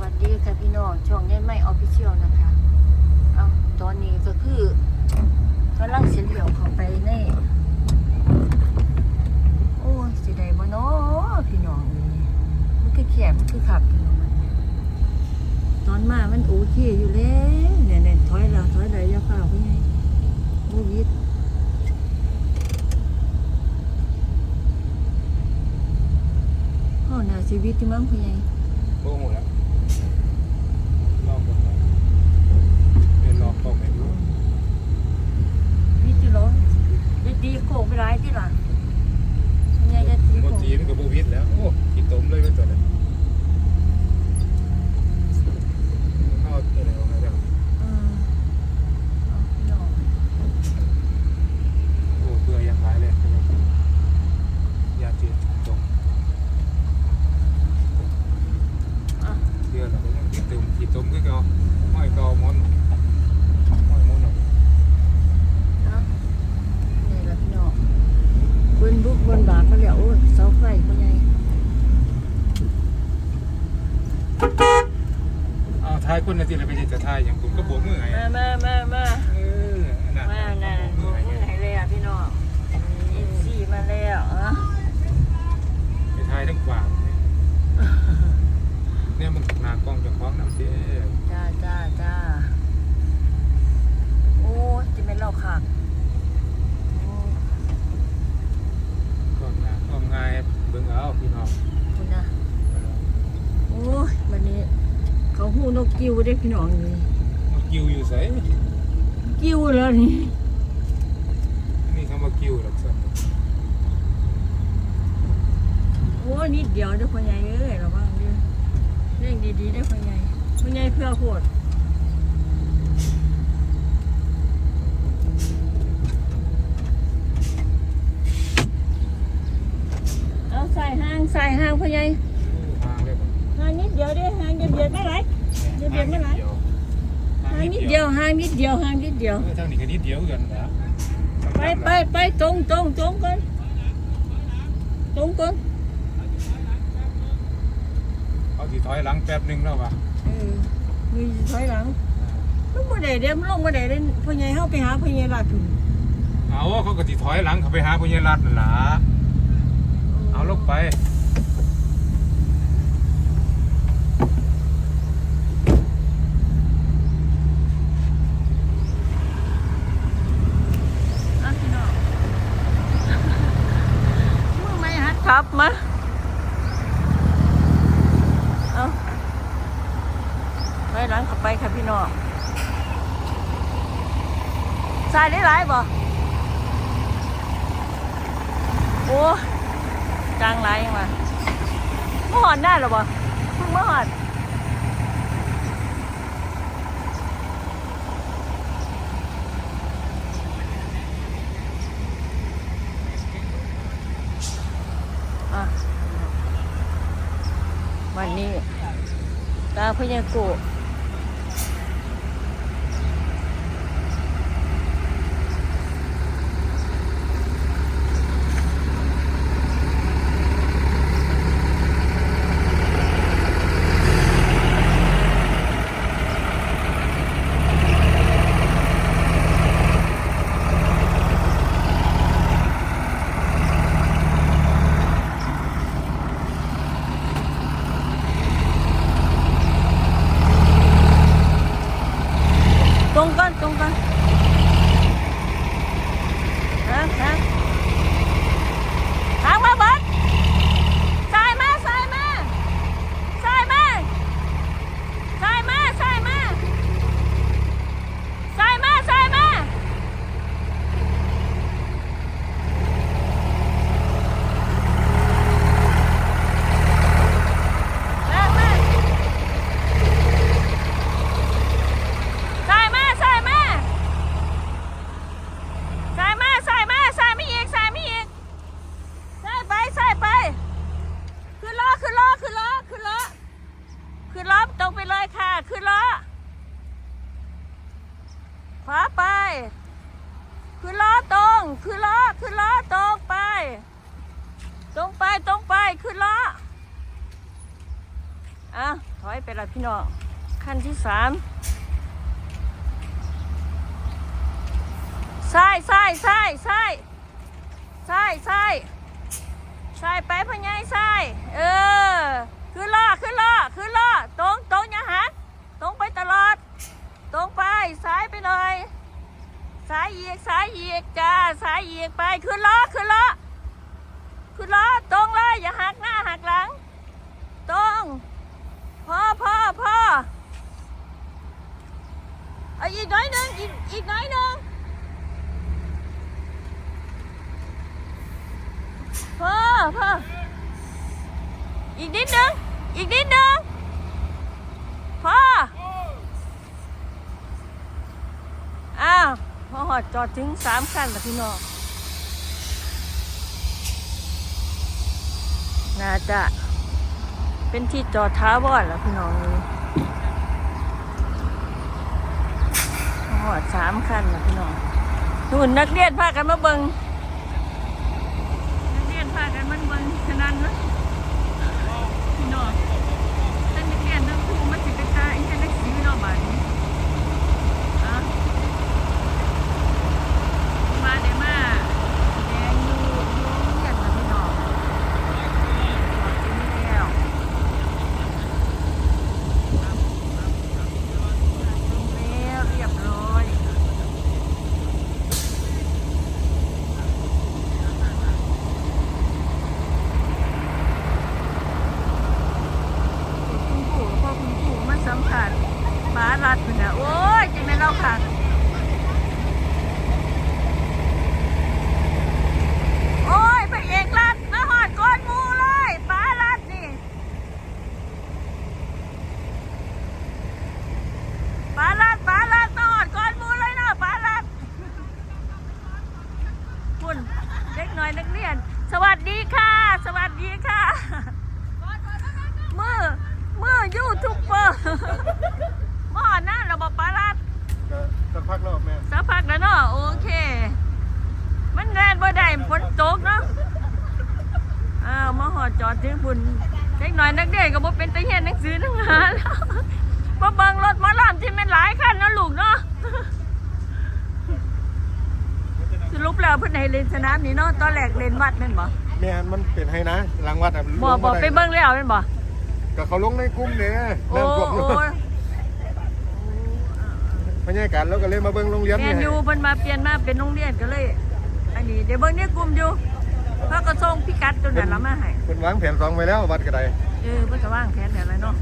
วัสดีค่ะพี่น้องช่องยันไม่ออฟฟิเชียลนะคะเอาตอนนี้ก็คือกำลังเสียเหลี่ยวเข้าไปในโอ้ยสิได้บ่เนาะพี่น้องนี่มันคือแคบมันคือขับพี่น้องตอนมามันโอเคอยู่แล้วเนี่ยถอยแล้วถอยแล้วอย่าฟ้าวพี่ไงโอ้ยิดเฮาน่าชีวิตที่มั้งพี่ไง โบ้หมดแล้วรอบก่อนนะเดินรอบก็ไม่รู้ วิจิโร่ดีดีโค้งไปร้ายที่หลังยังไงจะตี โม โค้ง จีมันกับโบวิดแล้ว โอ้ขีดต้มเลยก็ตัวเลยเข้าตัวไหนวะครับ อืมเอาพี่น้อง โอ้เบื่อยังหายเลยยาจีนตรง อะ เดือนเราก็ยังขีดต้มขีดต้มก็ เก่าห้อยเก่ามอนห้อยมอนเอานี่แหละพี่น้องบนบุกบนบาทมาแล้วโอ้ยเสาไฟก็ไงอ้าวทายคนนาทีเราไปจะทายอย่างผมก็บวกมือไงมามามามาเออนั่นมานั่นมือไงมือไหนเลยอะพี่น้องเอ็นซีมาแล้วอะไปทายทั้งกว่า เนี่ยมันหนากล้องจะคล้องน้ำเสียจ้าจ้าจ้าโอ้ยจะเป็นเราขาดโอ้ยก็งานก็ง่ายเบิ่งเอาพี่น้องคุณนะโอ้ยวันนี้ เขาหูนกกิ้วได้พี่น้องนี่มากิวอยู่ไสกิ้วแล้วนี่นี่คำว่ากิวหรอกสัโอ้ยนิดเดียวเด้อพ่อใหญ่เอ้ยระวัง เด้อเร่งดีๆได้อพ่อใหญ่พ่อใหญ่เพื่อโคตรเอาใส่ห้างใส่ห้างพ่อใหญ่ทางเลยบ่ห้างนิดเดียวเด้อห้างจะเบียดไม่ไหลเดี๋ยวเบียดไม่ไหลห้างนิดเดียวห้างนิดเดียวห้างนิดเดียวเออทางนี้ก็นิดเดียวกันนะไปไปไปตรงตรงตรงกันตรงกันเอา สิถอยหลังแป๊บหนึงแล้วว่ะเออมีถอยหลังลงมาได้เด้อมันลงมาได้เด้อพ่อใหญ่เฮาไปหาพ่อใหญ่ลาดถึงเอาเขาก็สิถอยหลังเขาไปหาพญารัตน์นั่นล่ะเอาลงไปอะพี่น้อง มือไม่หัดขับมาเอาถอยหลังเข้าไปค่ะพี่น้อง ใส่ได้หลายบ่โอ้จางหลายยังวะมื่อหอนได้หรอบ่เพิ่งมื่อหอนวันนี้ตาพญากุตรงกันตรงกันฮะฮะทางมาเบิดสายมาสายมาสายมาสายมาสายมาสายมาสายมาแรงมาก ใส่มาใส่มาใส่มาใส่มาใส่ไม่อีกใส่ไม่อีกใส่ไปใส่ไปขึ้นล้อขึ้นล้อขึ้นล้อขึ้นล้อขึ้นล้อตรงไปเลยค่ะขึ้นล้อขวาไปขึ้นล้อตรงขึ้นล้อขึ้นล้อตรงไป ตรง ไปละพี่น้องขั้นที่สามซ้ายซ้ายซ้ายซ้ายซ้ายซ้ายซ้ายไปพะไยซ้ายเออขึ้นล้อขึ้นล้อขึ้นล้อตรงตรงอย่าหันตรงไปตลอด ตรงไปซ้ายไปหน่อยซ้ายเอียกซ้ายเอียกจ้าซ้ายเอียกไปขึ้นล้อขึ้นล้อขึ้นล้อตรงเลยอย่าหักหน้าหักหลัง ตรงพ่อพ่อพ่อเอาอีกน้อยหนึ่งอีกอีกน้อยหนึ่ง พ่อพ่ออีกนิดหนึ่งอีกนิดหนึ่งพ่อ อ้าว พ่อหอดจอดถึงสามคันล้วพี่น้อง น่าจะเป็นที่จอดท้าวอนล้วพี่น้องนี่หอดสามคันล้วพี่น้องนู่นนักเรียนพากันมาเบิงนักเรียนพากันมาเบิงฉะนั้นนะพี่น้องท่านนักเรียนทั้งครูมันสิเป็นตาอินเทอร์เน็ตสีเนาะบาดนี้อะมาเดี๋ยวมาแดงอยู่อยู่โรงเรียนนะพี่น้องออกที่นี่แล้ว แล้วเรียบร้อยคุณปู่พ่อคุณปู่มาสัมผัสฟ้ารัดมันนะโอ้ยจะไม่เล่าค่ะโอ้ยพระเอกรัดมาหอดก้อนหมูเลยฟ้ารัดนี่ ปลาลัดปลาลัดตอดก่อนหมูเลยนะปลาลัดคุณเด็กหน่อยนักเรียน สวัสดีค่ะ สวัสดีค่ะมือมือยู ทูบเบอร์มอหน้าเราบอกปลาลัดก็สักพักแล้วแม่สักพักแล้วเนาะโอเค มันแรงบ่ได้ฝนตกเนาะอ้าวมาหอดจอดถึงบุญเด็กหน่อยนักเรียนก็บ่เป็นตะเฮียนหนังสือหนังหาแล้วมาเบิ่งรถหมอลำที่มันหลายคันเนาะลูกเนาะสรุปแล้วเพิ่นให้เล่นสนามนี่เนาะตอนแรกเล่นวัดแม่นบ่แม่มันเป็นให้นะรางวัดอะบ่บ่ไปเบิ่งแล้วแม่นบ่ ก็เขาลงในกลุ่มเนี่ยโอ้น้ำท่วมโอ้บรรยากาศแล้วก็เลยมาเบิ่งโรงเรียนแม่นี่นอยู่เพิ่นมาเปลี่ยนมาเป็นโรงเรียนก็เลย อันนี้เดี๋ยวเบิ่งในกลุ่มอยู่เขาก็ส่งพิกัดตัวนั้นละมาให้เพิ่นวางแผนสองไว้แล้ววัดกระไดเออเพิ่นก็วางแผนแบบนั้นเนาะ